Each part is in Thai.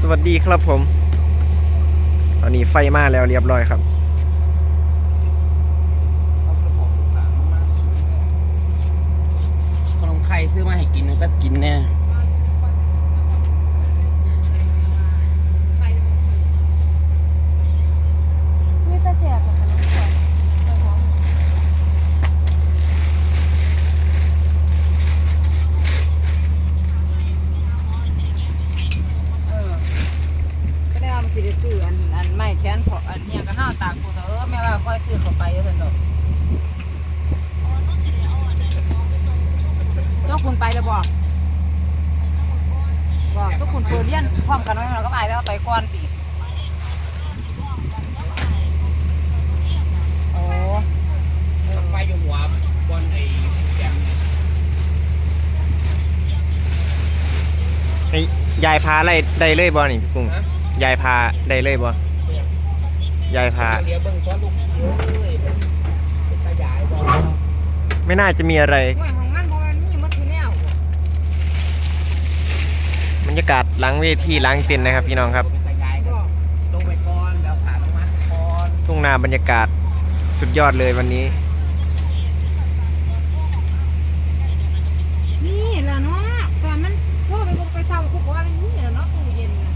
สวัสดีครับผม ตอนนี้ไฟมาแล้วเรียบร้อยครับ ขนมไข่ซื้อมาให้กินก็กินแน่ย ไม่ตาเสียบเหรอคะน้องพลอยน้องหอมเออก็ได้เอามาสิได้ ซื้ออันอันไม่แค้นพออันเนี้ยก็ห้าวตากกูแต่เออแม่ว่าค่อยซื้อเข้าไปเยอะเถอะดอกเจ้าคุณไปแล้วบอกบอกเจ้าคุณเปิดเรียนพร้อมกันไว้เราก็ไปแล้วไปก่อนปีโอ้ไฟอยู่หัวบนไอ้แกมเนี่ยให้ยายพาอะไรได้เลยบ่นี่พี่กุ้งฮะ ยายพาได้เลยบ่ยายพา เดี๋ยวเบิ่งตัวลูกเอ้ยเป็นตายายบ่ไม่น่าจะมีอะไร ห่วยของมันเพระมันมีมัทีแนวบรรยากาศหลังเวทีหลังเต็นท์นะครับพี่น้องครับ เป็นตายายก็ลงไปก่อนแล้วขาลงมาก่อน ทุ่งนาบรรยากาศสุดยอดเลยวันนี้แหละเนาะแต่มันโทรไปบอกไปเศร้าคุกว่ามันนี่แหละเนาะตู้เย็นน่ะ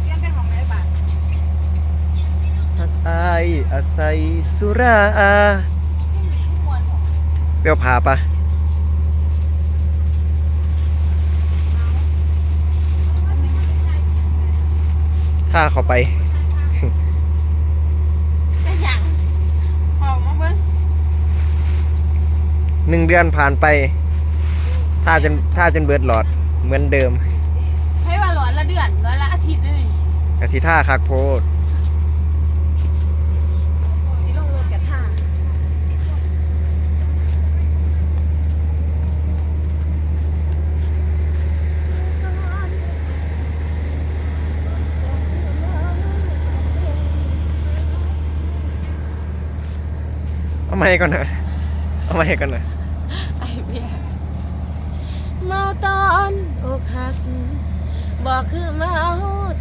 เปลี่ยนเป็นของไหนบ้าง ฮักอาย อาศัยสุราเปรี้ยวพาปะถ้าเขาไปไม่ยังออกมาเบิ้งหนึ่งเดือนผ่านไป ถ้าจนถ้าจนเบิดหลอดเหมือนเดิมให้ว่าร้อนละเดือนร้อนละอาทิตย์เลยกะสิท่าคักโพด นี่ลงรถกับท่า เอามาให้ก่อนนะเอามาให้ก่อนนะไอเบียเมาตอนอกหัก บอกคือเมา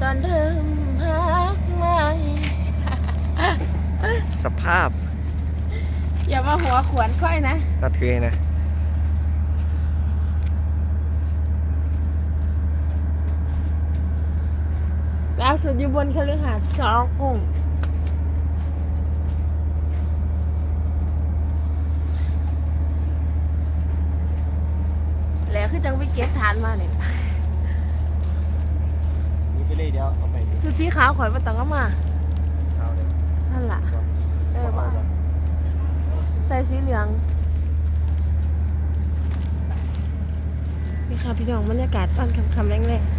ตอนเริ่มพักใหม่สภาพ อย่ามาหัวขวนค่อยนะน่าถือให้นะแล้วสุดอยู่บนคฤหาสน์สององค์แล้ว คือจังไปเก็บทานมาเนี่ยนี่ไปเลยเดี๋ยวเอาไปชุดสีขาวข่อยมาต้องเอามาเอาเลยนั่นล่ะ เออว่าใส่สีเหลือง นี่ค่ะพี่น้องบรรยากาศตอนคำๆแรงๆ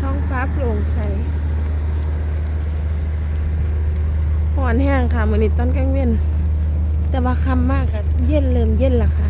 ท้องฟ้าโปร่งใสหอนแห้ง ค่ะมือนี้ตอนกลางเว้นแต่ว่าคำมากอะเย็นเริ่มเย็นละค่ะ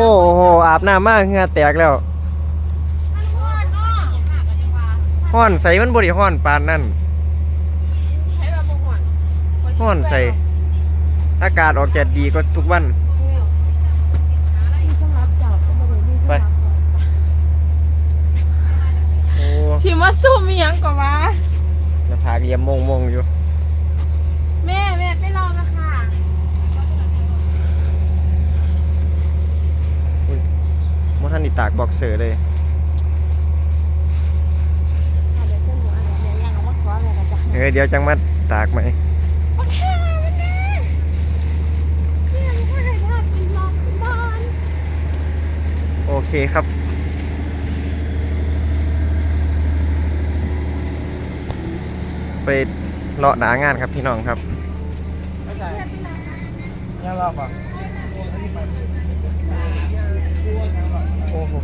โอ้โหอาบน้ามากเหงื่แตกแล้วห่อนใส่มันบริห่อนปานนั่นห่อนใส่ อากาศออกแดดดีก็ทุกวัน ไปที่มาซุ่มียังกว่ามาหาผากเรียมมงมงอยู่ แม่แม่ไปรองนะคะ ท่านนี่ตากบอกเสือเลยเอาเดี๋ยวขึ้นหัวเดี๋ยวยังเอามาขอเลยนะจ๊ะเออเดี๋ยวจังมาตากไหมโอเคไม่ได้เนี่ยมันก็ให้ทอดกินลองกินบอลโอเคครับไปเลาะหนางานครับพี่น้องครับไม่ใช่ยังรอบอะ โอ้โห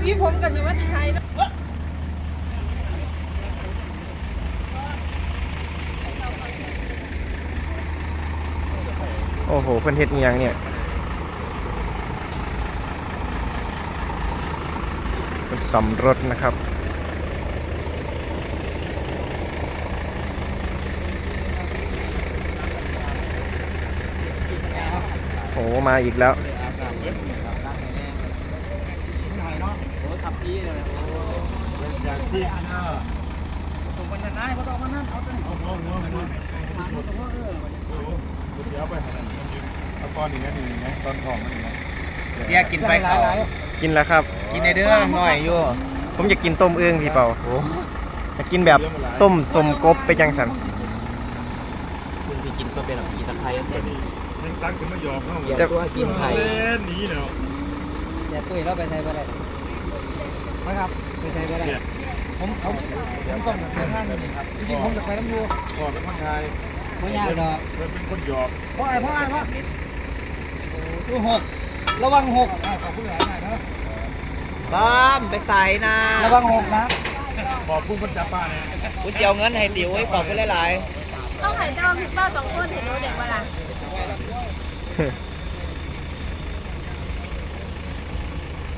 พี่ผมกับจิวัฒไทยนะโอ้โหเพิ่นเฮ็ดอีหยังเนี่ยเป็นสำรถนะครับ มาอีกแล้วโอ้ขับพี่เลยโอ้อย่างซีเนอร์ตรงบรรยากาศเขาต้องมานั่นเอาตัวนี้เอาเอาเอาเอาเดี๋ยวไปหาเอาตอนนี้นี่ไงตอนทองนี่ไงเบียร์กินไปเขากินแล้วครับ กินในเด้อหน่อยอยู่ผมอยากกินต้มเอื้องพี่เปาอยากกินแบบต้มสมกบไปจังสัน คุณพี่กินก็เป็นแบบกินตะไคร้ ยังตั้งกันไม่ยอมเข้าเดี๋ยวตัวกินไข่เล่นหนีเนาะอย่าตุ้ยเราไปใช้ไปได้นะครับไปใช้ไปได้ผมผมผมต้องทำงานนี่ครับจริงๆผมจะไปน้ำยูพ่อเป็นคนไทยไม่ยากหรอกเพิ่นเป็นคนหยอกเพราะอะไรเพราะอะไรเพราะตู้หกระวังหกขอบคุณหลายหน่อยเนาะบ้ามไปใส่นะระวังหกนะขอบพุ่งคนจับป้าเนี่ยกูเสียวเงินให้ติ๋วไว้ขอบคุณหลายต้องหายใจเอาพี่เป้าสองคนเห็นรู้เด็กเวลา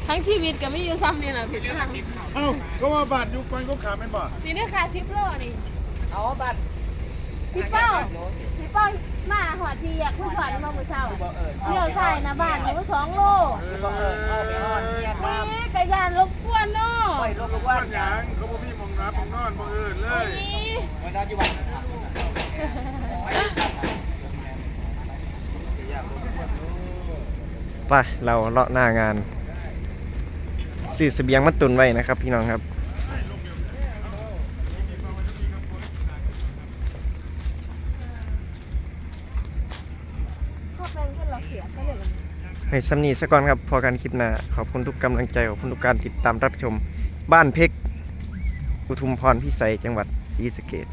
ทั้งชีวิตก็ไม่อยู่ซ้ำนี่แหละผิดทางเอ้าก็ว่าบาทอยู่ฟันก็ขาดเป็นบาทนี่นี่ค่ะซิปโลนี่ๆเอาบัตรพี่เป้าพี่เป้ามาหัวทีอยากผู้สอนมาเมื่อเช้าเลี้ยวใส่นะบ้านหนูสองโลบังเอิญเข้าไปนอนเงียบนี่กระยานรบกวนเนาะปล่อยรถลูกว่าว่านหยังเขาบอกพี่มองรับมองนอนมองเอินเลยนี่วันนั้นอยู่บ้าน ไปเราเลาะหน้างานสื่อเสบียงมาตุนไว้นะครับ พี่น้องครับ ให้สำนีสะก่อนครับ พอกันคลิปหน้าขอบคุณทุกกำลังใจ ขอบคุณทุกการติดตามรับชม บ้านเพกอุทุมพรพิสัยจังหวัดศรีสะเกด